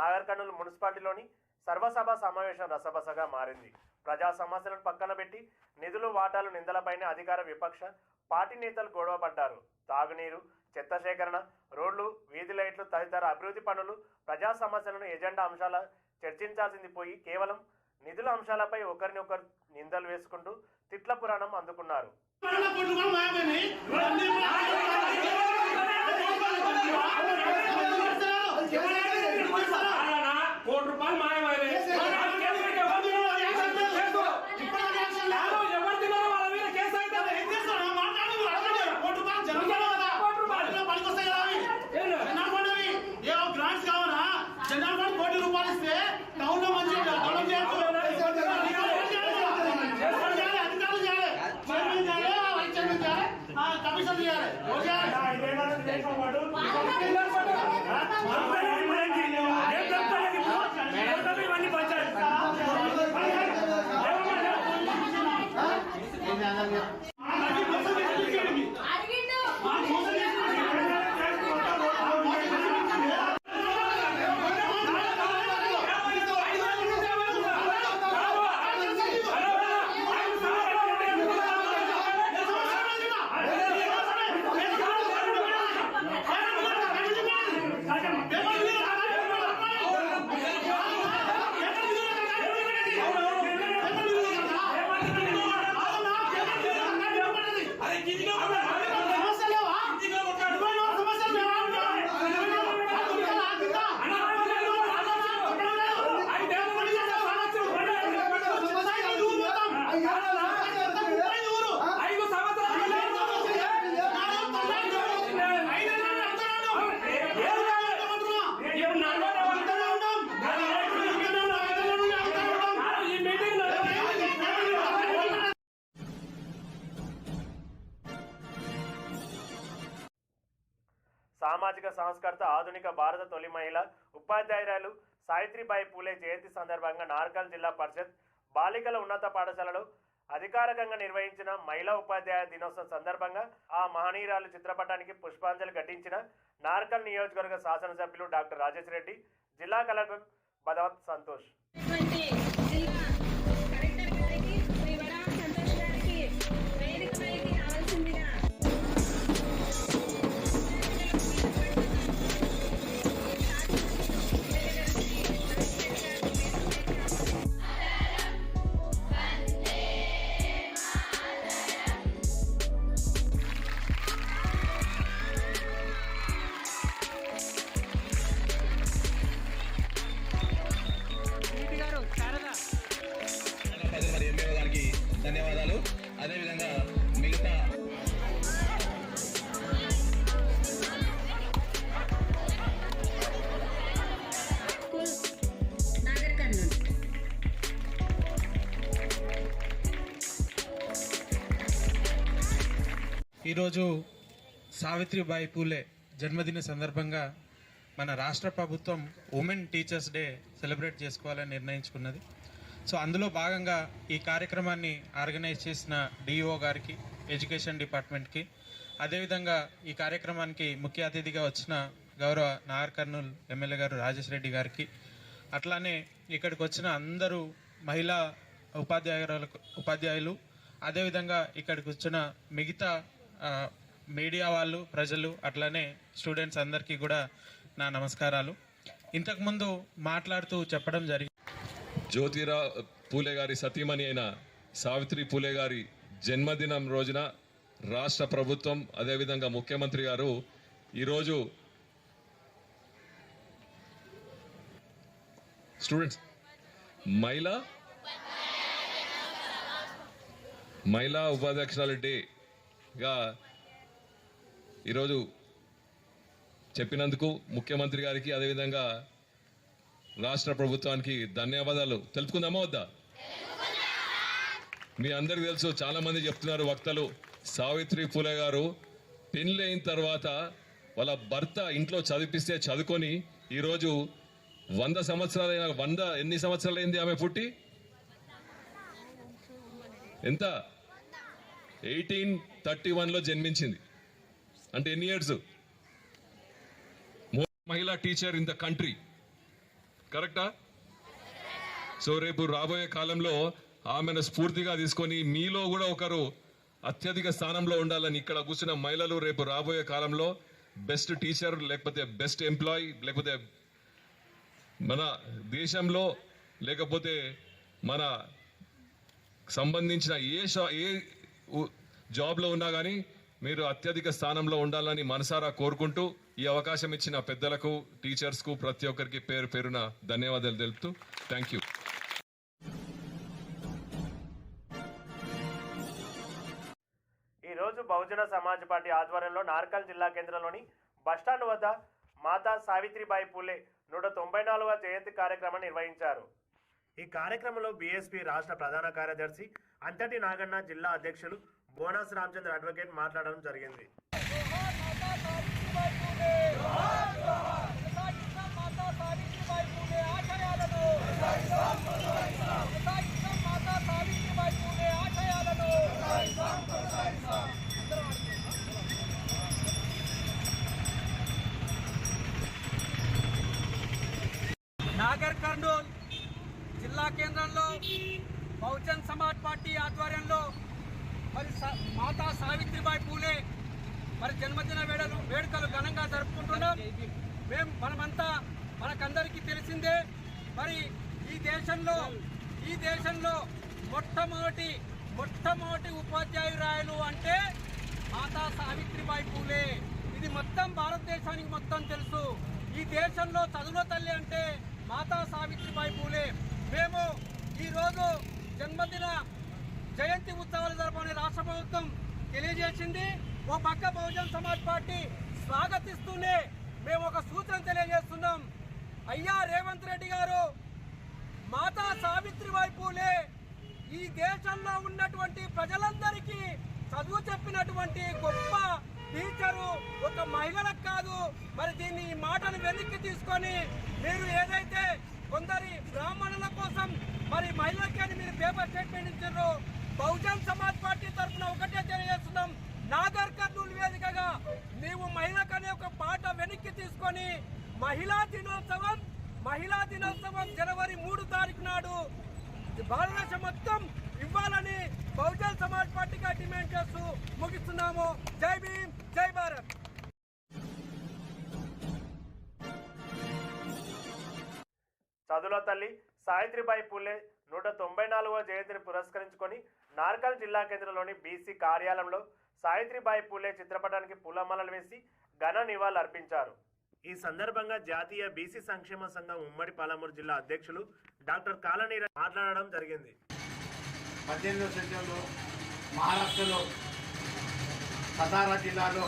నాగర్ కర్నూలు మున్సిపాలిటీలోని సర్వసభ సమావేశం రసబసగా మారింది. ప్రజా సమస్యలను పక్కన పెట్టి నిధులు వాటాలు నిందలపైన అధికార విపక్ష పార్టీ నేతలు గొడవపడ్డారు తాగునీరు చెత్త సేకరణ రోడ్లు వీధి లైట్లు తదితర అభివృద్ధి పనులు ప్రజా సమస్యలను ఎజెండా అంశాల చర్చించాల్సింది పోయి కేవలం నిధుల అంశాలపై ఒకరినొకరు నిందలు వేసుకుంటూ తిట్ల పురాణం అందుకున్నారు. கோடி ரூபாய் மாயமாயிரு సంస్కర్త ఆధునిక భారత తొలి మహిళ ఉపాధ్యాయురాలు సావిత్రిబాయి పూలే జయంతి సందర్భంగా నార్కల్ జిల్లా పరిషత్ బాలికల ఉన్నత పాఠశాలలో అధికారికంగా నిర్వహించిన మహిళా ఉపాధ్యాయ దినోత్సవం సందర్భంగా ఆ మహనీయురాలు చిత్రపటానికి పుష్పాంజలి ఘటించిన నార్కల్ నియోజకవర్గ శాసనసభ్యులు డాక్టర్ రాజేష్ రెడ్డి జిల్లా కలెక్టర్ బదవత్ సంతోష్. ఈరోజు సావిత్రిబాయి పూలే జన్మదిన సందర్భంగా మన రాష్ట్ర ప్రభుత్వం ఉమెన్ టీచర్స్ డే సెలబ్రేట్ చేసుకోవాలని నిర్ణయించుకున్నది. సో అందులో భాగంగా ఈ కార్యక్రమాన్ని ఆర్గనైజ్ చేసిన డిఓ గారికి ఎడ్యుకేషన్ డిపార్ట్మెంట్కి అదేవిధంగా ఈ కార్యక్రమానికి ముఖ్య అతిథిగా వచ్చిన గౌరవ నాగర్ కర్నూల్ ఎమ్మెల్యే గారు రాజేష్ రెడ్డి గారికి అట్లానే ఇక్కడికి వచ్చిన అందరూ మహిళా ఉపాధ్యాయులకు ఉపాధ్యాయులు అదేవిధంగా ఇక్కడికి వచ్చిన మిగతా మీడియా వాళ్ళు ప్రజలు అట్లానే స్టూడెంట్స్ అందరికీ కూడా నా నమస్కారాలు. ఇంతకుముందు మాట్లాడుతూ చెప్పడం జరిగింది జ్యోతిరా పూలే గారి సతీమణి అయిన సావిత్రి పూలే గారి జన్మదినం రోజున రాష్ట్ర ప్రభుత్వం అదేవిధంగా ముఖ్యమంత్రి గారు ఈరోజు స్టూడెంట్స్ మహిళా మహిళా ఉపాధ్యక్షురాలు డేగా ఈరోజు చెప్పినందుకు ముఖ్యమంత్రి గారికి అదేవిధంగా రాష్ట్ర ప్రభుత్వానికి ధన్యవాదాలు. తెలుపుకుందామా వద్దా? మీ అందరికి తెలుసు చాలా మంది చెప్తున్నారు వక్తలు. సావిత్రి పూలే గారు పెళ్ళైన తర్వాత వాళ్ళ భర్త ఇంట్లో చదివిపిస్తే చదువుకొని ఈరోజు వంద సంవత్సరాలైన వంద ఎన్ని సంవత్సరాలైంది ఆమె పుట్టి? ఎంత? ఎయిటీన్ థర్టీ వన్లో జన్మించింది. అంటే ఎన్ని ఇయర్స్? మహిళా టీచర్ ఇన్ ద కంట్రీ. కరెక్టా? సో రేపు రాబోయే కాలంలో ఆమెను స్ఫూర్తిగా తీసుకొని మీలో కూడా ఒకరు అత్యధిక స్థానంలో ఉండాలని ఇక్కడ కూర్చున్న మహిళలు రేపు రాబోయే కాలంలో బెస్ట్ టీచర్ లేకపోతే బెస్ట్ ఎంప్లాయ్ లేకపోతే మన దేశంలో లేకపోతే మన సంబంధించిన ఏ షా- ఏ జాబ్లో ఉన్నా కానీ మీరు అత్యధిక స్థానంలో ఉండాలని మనసారా కోరుకుంటూ ఈ అవకాశం ఇచ్చిన పెద్దలకు టీచర్స్కు ప్రతి ఒక్కరికి పేరు పేరున ధన్యవాదాలు తెలుపుతూ థ్యాంక్ యూ. ఈరోజు బహుజన సమాజ్ పార్టీ ఆధ్వర్యంలో నార్కల్ జిల్లా కేంద్రంలోని బస్టాండ్ వద్ద మాతా సావిత్రిబాయి పూలే నూట తొంభై నాలుగవ జయంతి కార్యక్రమం నిర్వహించారు. ఈ కార్యక్రమంలో బీఎస్పీ రాష్ట్ర ప్రధాన కార్యదర్శి అంతటి నాగన్న జిల్లా అధ్యక్షులు బోనస్ రామచంద్ర అడ్వకేట్ మాట్లాడడం జరిగింది నాగర్ కర్నూల్ జిల్లా కేంద్రంలో బహుజన్ సమాజ్ పార్టీ ఆధ్వర్యంలో మరి స- మాతా సావిత్రిబాయి పూలే మరి జన్మదిన వేడలు వేడుకలు ఘనంగా జరుపుకుంటున్నాం మేము మనమంతా మనకందరికీ తెలిసిందే మరి ఈ దేశంలో ఈ దేశంలో మొట్టమొదటి మొట్టమొదటి ఉపాధ్యాయురాయలు అంటే మాతా సావిత్రిబాయి పూలే. ఇది మొత్తం భారతదేశానికి మొత్తం తెలుసు. ఈ దేశంలో చదువుల తల్లి అంటే మాతా సావిత్రిబాయి పూలే. మేము ఈరోజు జన్మదిన జయంతి ఉత్సవాలు జరపని రాష్ట్ర ప్రభుత్వం తెలియజేసింది. ఓ పక్క బహుజన్ సమాజ్ పార్టీ స్వాగతిస్తూనే మేము ఒక సూచన తెలియజేస్తున్నాం. అయ్యా రేవంత్ రెడ్డి గారు మాతా సావిత్రిబాయి పూలే ఈ దేశంలో ఉన్నటువంటి ప్రజలందరికీ చదువు చెప్పినటువంటి గొప్ప టీచరు ఒక మహిళలకు కాదు. మరి దీన్ని ఈ మాటను వెనక్కి తీసుకొని మీరు ఏదైతే కొందరి బ్రాహ్మణుల కోసం మరి మహిళలకి అని మీరు పేపర్ స్టేట్మెంట్ ఇచ్చారు బహుజన్ సమాజ్ పార్టీ తరఫున ఒకటే తెలియజేస్తున్నాం. నాగర్ కర్నూలు వేదికగా వెనక్కి మహిళా దినోత్సవం మహిళా దినోత్సవం జనవరి మూడు తారీఖు నాడు భారతదేశం మొత్తం ఇవ్వాలని బహుజన్ సమాజ్ పార్టీగా డిమాండ్ చేస్తూ ముగిస్తున్నాము. జై భీమ్ జై భారత్. చదువుల తల్లి సావిత్రిబాయి పూలే నూట తొంభై నాలుగవ జయంతిని పురస్కరించుకొని నార్కల్ జిల్లా కేంద్రంలోని బీసీ కార్యాలయంలో సావిత్రిబాయి పూలే చిత్రపటానికి పూలమాలలు వేసి ఘన నివాళులు అర్పించారు ఈ సందర్భంగా జాతీయ బీసీ సంక్షేమ సంఘం ఉమ్మడి పాలమూరు జిల్లా అధ్యక్షులు డాక్టర్ కాలనీ మాట్లాడడం జరిగింది. పద్దెనిమిదవ శతంలో మహారాష్ట్రలో సతారా జిల్లాలో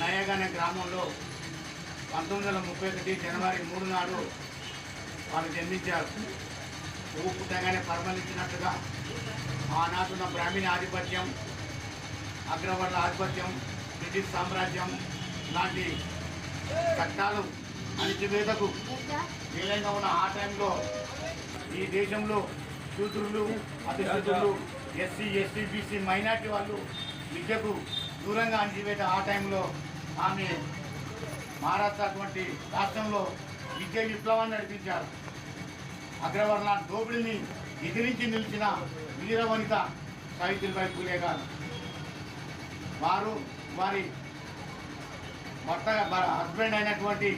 నయగ్ అనే గ్రామంలో పంతొమ్మిది వందల ముప్పై ఒకటి జనవరి మూడు నాడు వారు జన్మించారు. ఊపు పుట్టగానే పరిమళించినట్టుగా ఆనాటున్న బ్రాహ్మణ ఆధిపత్యం అగ్రవర్ణ ఆధిపత్యం బ్రిటిష్ సామ్రాజ్యం లాంటి చట్టాలు అణిచివేతకు. వీలైన ఉన్న ఆ టైంలో ఈ దేశంలో శూద్రులు అతిశూద్రులు ఎస్సీ ఎస్టీ బీసీ మైనార్టీ వాళ్ళు విద్యకు దూరంగా అణిచివేత ఆ టైంలో ఆమె మహారాష్ట్ర అటువంటి రాష్ట్రంలో విద్య విప్లవాన్ని నడిపించారు. అగ్రవర్ణ దోపిడిని ఎదిరించి నిలిచిన వీర వనిత సావిత్రిబాయి పూలే గారు. వారు వారి భర్త హస్బెండ్ అయినటువంటి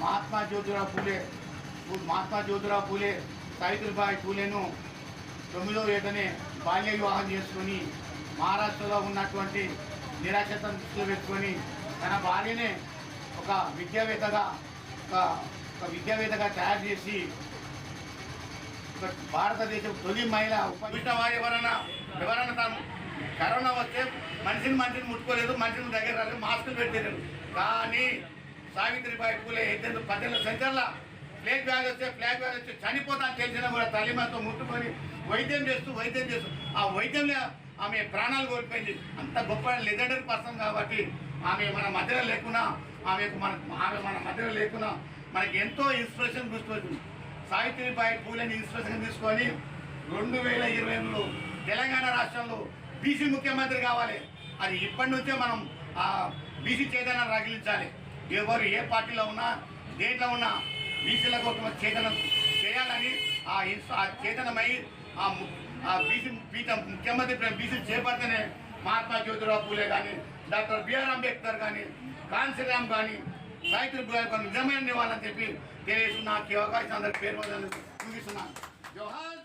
మహాత్మా జ్యోతిరావు పూలే మహాత్మా జ్యోతిరావు పూలే సావిత్రిబాయి పూలేను తొమ్మిదో ఏటనే బాల్య వివాహం చేసుకొని మహారాష్ట్రలో ఉన్నటువంటి నిరాశతను దృష్టిలో పెట్టుకొని తన భార్యనే ఒక విద్యావేత్తగా ఒక ఒక విద్యావేత్తగా తయారు చేసి భారతదేశం తొలి మహిళ ఉపవిష్ట వారు వివరణ ఎవరైనా తాను కరోనా వస్తే మనిషిని మనిషిని ముట్టుకోలేదు మనిషిని దగ్గర రాలేదు మాస్కులు పెట్టలేదు కానీ సావిత్రిబాయి పూలే ఎద్దెందుకు పద్దెనిమిది సెంటర్ల ఫ్లాగ్ వ్యాధి వస్తే ఫ్లాగ్ వ్యాధి వస్తే చనిపోతాను తెలిసినా కూడా తల్లిమతో ముట్టుకొని వైద్యం చేస్తూ వైద్యం చేస్తూ. ఆ వైద్యంలో ఆమె ప్రాణాలు కోల్పోయింది. అంత గొప్ప లెజెండరీ పర్సన్ కాబట్టి ఆమె మన మధ్యలో లేకున్నా ఆమెకు మన ఆమె మన మధ్యలో లేకున్నా మనకి ఎంతో ఇన్స్పిరేషన్ తీసుకొచ్చింది సావిత్రిబాయి పూలని ఇన్స్పిరేషన్ తీసుకొని రెండు వేల ఇరవై తెలంగాణ రాష్ట్రంలో బీసీ ముఖ్యమంత్రి కావాలి. అది ఇప్పటి నుంచే మనం బీసీ చైతన్యం రగిలించాలి. ఎవరు ఏ పార్టీలో ఉన్నా దేంట్లో ఉన్నా బీసీల కోసం చేతనం చేయాలని ఆ ఆ చేతనమై ఆ బీసీ పీఠం ముఖ్యమంత్రి బీసీ చేపడితేనే మహాత్మా జ్యోతిరావు పూలే కానీ డాక్టర్ బిఆర్ అంబేద్కర్ కానీ కాన్సీరామ్ కానీ సావిత్రి నిజమైన నివాళని చెప్పి తెలియజేస్తున్నా ఈ అవకాశం అందరికి పేరు చూపిస్తున్నాను. జోహార్